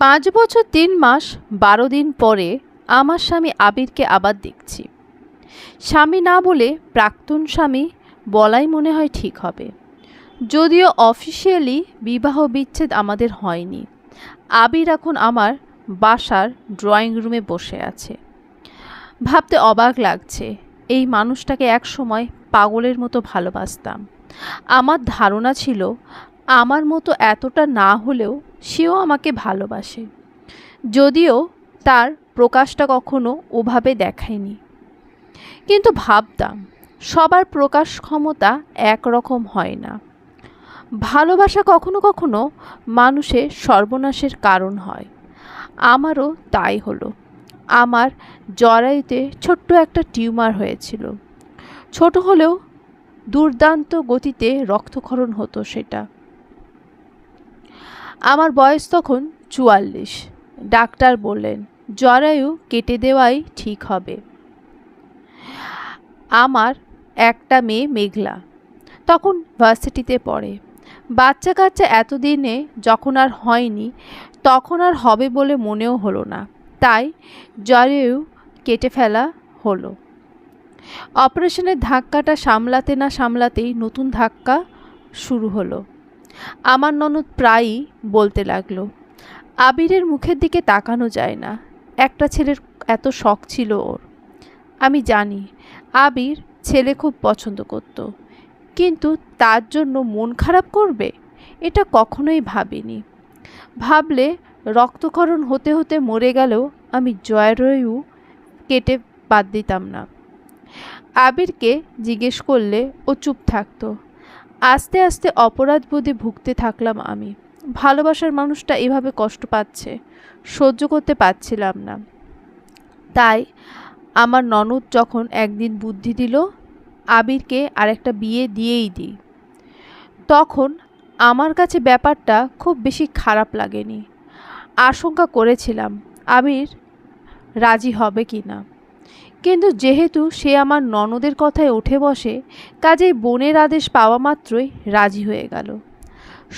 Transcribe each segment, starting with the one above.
পাঁচ বছর, তিন মাস, বারো দিন পরে আমার স্বামী আবিরকে আবার দেখছি। স্বামী না বলে প্রাক্তন স্বামী বলাই মনে হয় ঠিক হবে। যদিও অফিসিয়ালি বিবাহ বিচ্ছেদ আমাদের হয়নি। আবির এখন আমার বাসার ড্রয়িং রুমে বসে আছে। ভাবতে অবাক লাগছে, এই মানুষটাকে এক সময় পাগলের মতো ভালোবাসতাম। আমার ধারণা ছিল আমার মতো এতটা না হলেও সেও আমাকে ভালোবাসে। যদিও তার প্রকাশটা কখনো ওভাবে দেখায়নি কিন্তু ভাবতাম, সবার প্রকাশ ক্ষমতা একরকম হয় না। ভালোবাসা কখনো কখনো মানুষের সর্বনাশের কারণ হয়। আমারও তাই হলো। আমার জরায়ুতে ছোট্ট একটা টিউমার হয়েছিল। ছোট হলেও দুর্দান্ত গতিতে রক্তক্ষরণ হতো সেটা। আমার বয়স তখন চুয়াল্লিশ। ডাক্তার বললেন, জরায়ু কেটে দেওয়াই ঠিক হবে। আমার একটা মেয়ে মেঘলা তখন ভার্সিটিতে পড়ে। বাচ্চা কাচ্চা এতদিনে যখন আর হয়নি, তখন আর হবে বলে মনেও হলো না। তাই জরায়ু কেটে ফেলা হলো। অপারেশনের ধাক্কাটা সামলাতে না সামলাতেই নতুন ধাক্কা শুরু হলো। আমার ননদ প্রায়ই বলতে লাগল, আবিরের মুখের দিকে তাকানো যায় না। একটা ছেলের এত শখ ছিল ওর। আমি জানি আবির ছেলে খুব পছন্দ করত, কিন্তু তার জন্য মন খারাপ করবে? এটা কখনোই ভাবিনি। ভাবলে রক্তক্ষরণ হতে হতে মরে গেলেও আমি জয়রয়ু কেটে বাদ দিতাম না। আবিরকে জিজ্ঞেস করলে ও চুপ থাকতো। আস্তে আস্তে অপরাধ বোধে ভুগতে থাকলাম আমি। ভালোবাসার মানুষটা এভাবে কষ্ট পাচ্ছে, সহ্য করতে পারছিলাম না। তাই আমার ননদ যখন একদিন বুদ্ধি দিল, আবিরকে আরেকটা বিয়ে দিয়েই দিই। তখন আমার কাছে ব্যাপারটা খুব বেশি খারাপ লাগেনি। আশঙ্কা করেছিলাম, আবির রাজি হবে কি না কিন্তু যেহেতু সে আমার ননদের কথায় উঠে বসে, কাজেই বোনের আদেশ পাওয়া মাত্রই রাজি হয়ে গেল।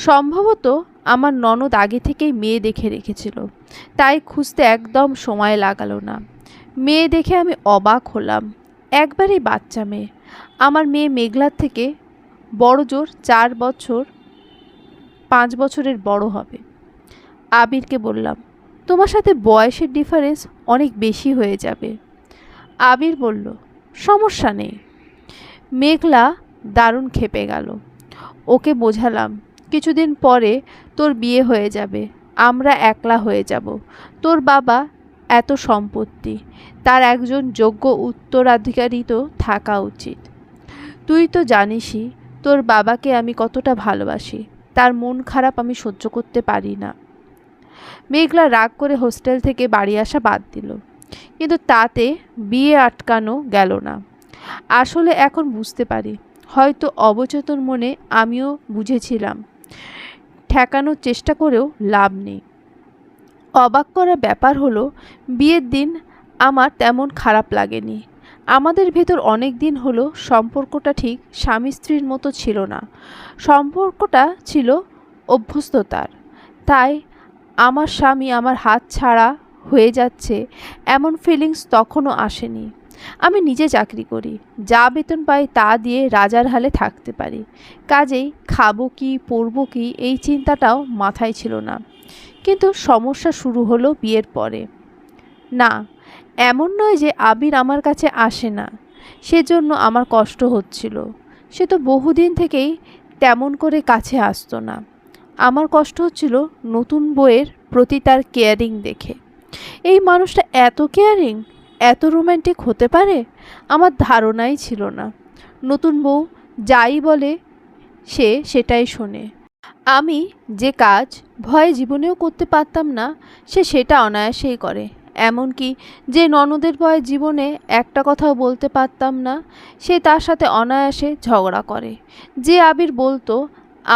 সম্ভবত আমার ননদ আগে থেকেই মেয়ে দেখে রেখেছিল, তাই খুঁজতে একদম সময় লাগালো না। মেয়ে দেখে আমি অবাক হলাম। একবারেই বাচ্চা মেয়ে। আমার মেয়ে মেঘলার থেকে বড় জোর চার বছর, পাঁচ বছরের বড় হবে। আবিরকে বললাম, তোমার সাথে বয়সের ডিফারেন্স অনেক বেশি হয়ে যাবে। আবির বলল, সমস্যা নেই। মেঘলা দারুণ খেপে গেল। ওকে বোঝালাম, কিছুদিন পরে তোর বিয়ে হয়ে যাবে, আমরা একলা হয়ে যাব। তোর বাবা এত সম্পত্তি, তার একজন যোগ্য উত্তরাধিকারী তো থাকা উচিত। তুই তো জানিসই, তোর বাবাকে আমি কতটা ভালোবাসি, তার মন খারাপ আমি সহ্য করতে পারি না। মেঘলা রাগ করে হোস্টেল থেকে বাড়ি আসা বাদ দিল। কিন্তু তাতে বিয়ে আটকানো গেল না। আসলে এখন বুঝতে পারি। হয়তো অবচেতন মনে আমিও বুঝেছিলাম। ঠেকানোর চেষ্টা করেও লাভ নেই। অবাক করা ব্যাপার হলো, বিয়ের দিন আমার তেমন খারাপ লাগেনি। আমাদের ভেতর অনেক দিন হলো সম্পর্কটা ঠিক স্বামী স্ত্রীর মতো ছিল না। সম্পর্কটা ছিল অভ্যস্ততার। তাই আমার স্বামী আমার হাত ছাড়া যাচ্ছে, এমন ফিলিংস তখনও আসেনি। আমি নিজে চাকরি করি, যা বেতন পাই তা দিয়ে রাজার হালে থাকতে পারি। কাজেই খাব কি, পরবো কি, এই চিন্তাটাও মাথায় ছিল না। কিন্তু সমস্যা শুরু হলো বিয়ের পরে। না, এমন নয় যে আবির আমার কাছে আসে না, সেজন্য আমার কষ্ট হচ্ছিল। সে তো বহুদিন থেকেই তেমন করে কাছে আসতো না। আমার কষ্ট হচ্ছিল নতুন বইয়ের প্রতি তার কেয়ারিং দেখে। এই মানুষটা এত কেয়ারিং এত রোম্যান্টিক হতে পারে? আমার ধারণাই ছিল না। নতুন বউ যাই বলে, সে সেটাই শোনে। আমি যে কাজ ভয়ে জীবনেও করতে পারতাম না, সে সেটা অনায়াসেই করে। এমনকি যে ননদের ভয়ে জীবনে একটা কথাও বলতে পারতাম না, সে তার সাথে অনায়াসে ঝগড়া করে। যে আবির বলতো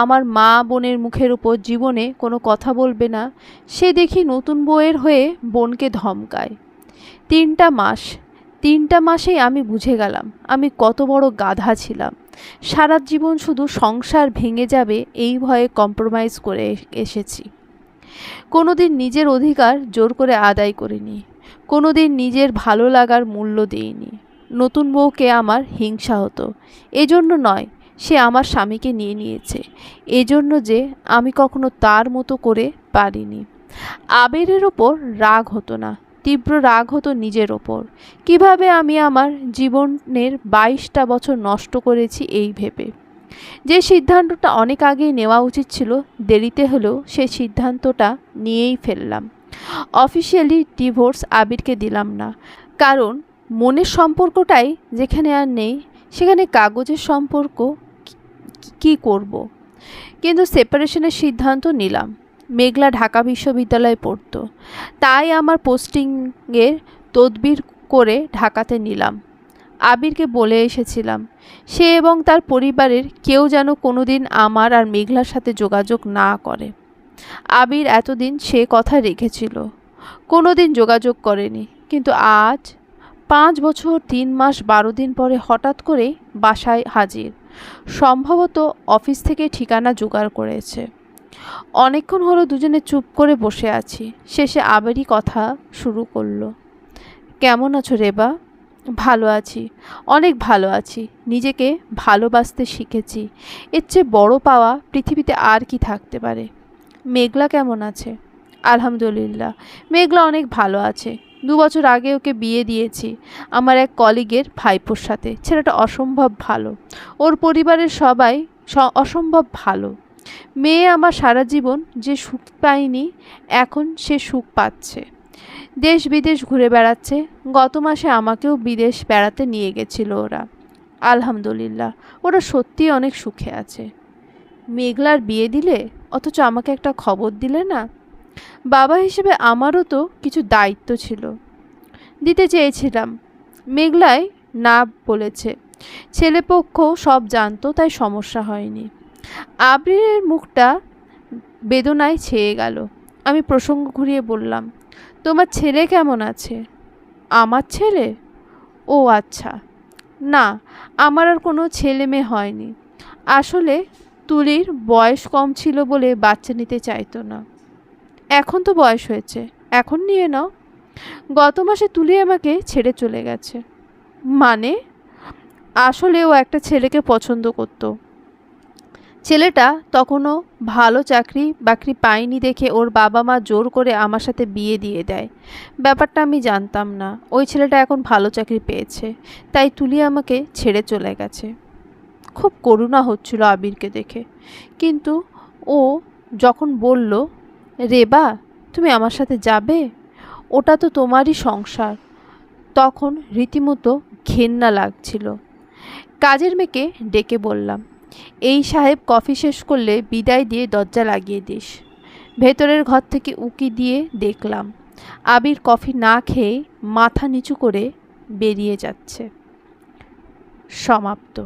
আমার মা বোনের মুখের উপর জীবনে কোনো কথা বলবে না, সে দেখি নতুন বউয়ের হয়ে বোনকে ধমকায়। তিনটা মাস, তিনটা মাসেই আমি বুঝে গেলাম, আমি কত বড় গাধা ছিলাম। সারা জীবন শুধু সংসার ভেঙে যাবে এই ভয়ে কম্প্রোমাইজ করে এসেছি। কোনোদিন নিজের অধিকার জোর করে আদায় করিনি, কোনোদিন নিজের ভালো লাগার মূল্য দিইনি। নতুন বউকে আমার হিংসা হতো, এজন্য নয় সে আমার স্বামীকে নিয়ে নিয়েছে। এজন্য যে আমি কখনো তার মতো করে পারিনি। আবেরের ওপর রাগ হতো না, তীব্র রাগ হতো নিজের ওপর। কীভাবে আমি আমার জীবনের বাইশটা বছর নষ্ট করেছি এই ভেবে? যে সিদ্ধান্তটা অনেক আগেই নেওয়া উচিত ছিল, দেরিতে হলেও সেই সিদ্ধান্তটা নিয়েই ফেললাম। অফিসিয়ালি ডিভোর্স আবিরকে দিলাম না, কারণ মনের সম্পর্কটাই যেখানে আর নেই সেখানে কাগজের সম্পর্ক কি- করব। কিন্তু সেপারেশনের সিদ্ধান্ত নিলাম। মেঘলা ঢাকা বিশ্ববিদ্যালয়ে পড়তো। তাই আমার পোস্টিংয়ের তদবির করে ঢাকাতে নিলাম। আবিরকে বলে এসেছিলাম, সে এবং তার পরিবারের কেউ যেন কোনোদিন আমার আর মেঘলার সাথে যোগাযোগ না করে। আবির এতদিন সে কথা রেখেছিল। কোনোদিন যোগাযোগ করেনি। কিন্তু আজ পাঁচ বছর, তিন মাস, বারো দিন পরে হঠাৎ করে বাসায় হাজির। সম্ভবত অফিস থেকে ঠিকানা জোগাড় করেছে। অনেকক্ষণ হলো দুজনে চুপ করে বসে আছি। শেষে আবারই কথা শুরু করল। কেমন আছো রেবা? ভালো আছি। অনেক ভালো আছি। নিজেকে ভালোবাসতে শিখেছি। এর চেয়ে বড় পাওয়া পৃথিবীতে আর কি থাকতে পারে? মেঘলা কেমন আছে? আলহামদুলিল্লাহ। মেঘলা অনেক ভালো আছে। দু বছর আগে ওকে বিয়ে দিয়েছি, আমার এক কলিগের ভাইপোর সাথে। ছেলেটা অসম্ভব ভালো। ওর পরিবারের সবাই অসম্ভব ভালো। মেয়ে আমার সারা জীবন যে সুখ পায়নি, এখন সে সুখ পাচ্ছে। দেশ বিদেশ ঘুরে বেড়াচ্ছে। গত মাসে আমাকেও বিদেশ বেড়াতে নিয়ে গেছিল ওরা। আলহামদুলিল্লাহ, ওরা সত্যিই অনেক সুখে আছে। মেঘলার বিয়ে দিলে? অথচ আমাকে একটা খবর দিলে না? বাবা হিসেবে আমারও তো কিছু দায়িত্ব ছিল। দিতে চেয়েছিলাম। মেঘলায় না বলেছে। ছেলেপক্ষ সব জানতো, তাই সমস্যা হয়নি। আবরিরের মুখটা বেদনায় ছেয়ে গেল। আমি প্রসঙ্গ ঘুরিয়ে বললাম, তোমার ছেলে কেমন আছে? আমার ছেলে? ও আচ্ছা। না, আমার আর কোনো ছেলে মেয়ে হয়নি। আসলে তুলির বয়স কম ছিল বলে বাচ্চা নিতে চাইতো না। এখন তো বয়স হয়েছে, এখন নিয়ে নাও। গত মাসে তুলি আমাকে ছেড়ে চলে গেছে। মানে? আসলে ও একটা ছেলেকে পছন্দ করতো। ছেলেটা তখনও ভালো চাকরি বাকরি পায়নি দেখে ওর বাবা মা জোর করে আমার সাথে বিয়ে দিয়ে দেয়। ব্যাপারটা আমি জানতাম না। ওই ছেলেটা এখন ভালো চাকরি পেয়েছে, তাই তুলি আমাকে ছেড়ে চলে গেছে। খুব করুণা হচ্ছিল আবিরকে দেখে। কিন্তু ও যখন বলল রেবা তুমি আমার সাথে যাবে? ওটা তো তোমারই সংসার। তখন রীতিমতো ঘেন্না লাগছিল। কাজের মেয়েকে ডেকে বললাম, এই সাহেব কফি শেষ করলে বিদায় দিয়ে দরজা লাগিয়ে দিস। ভেতরের ঘর থেকে উকি দিয়ে দেখলাম, আবির কফি না খেয়ে মাথা নিচু করে বেরিয়ে যাচ্ছে। সমাপ্ত।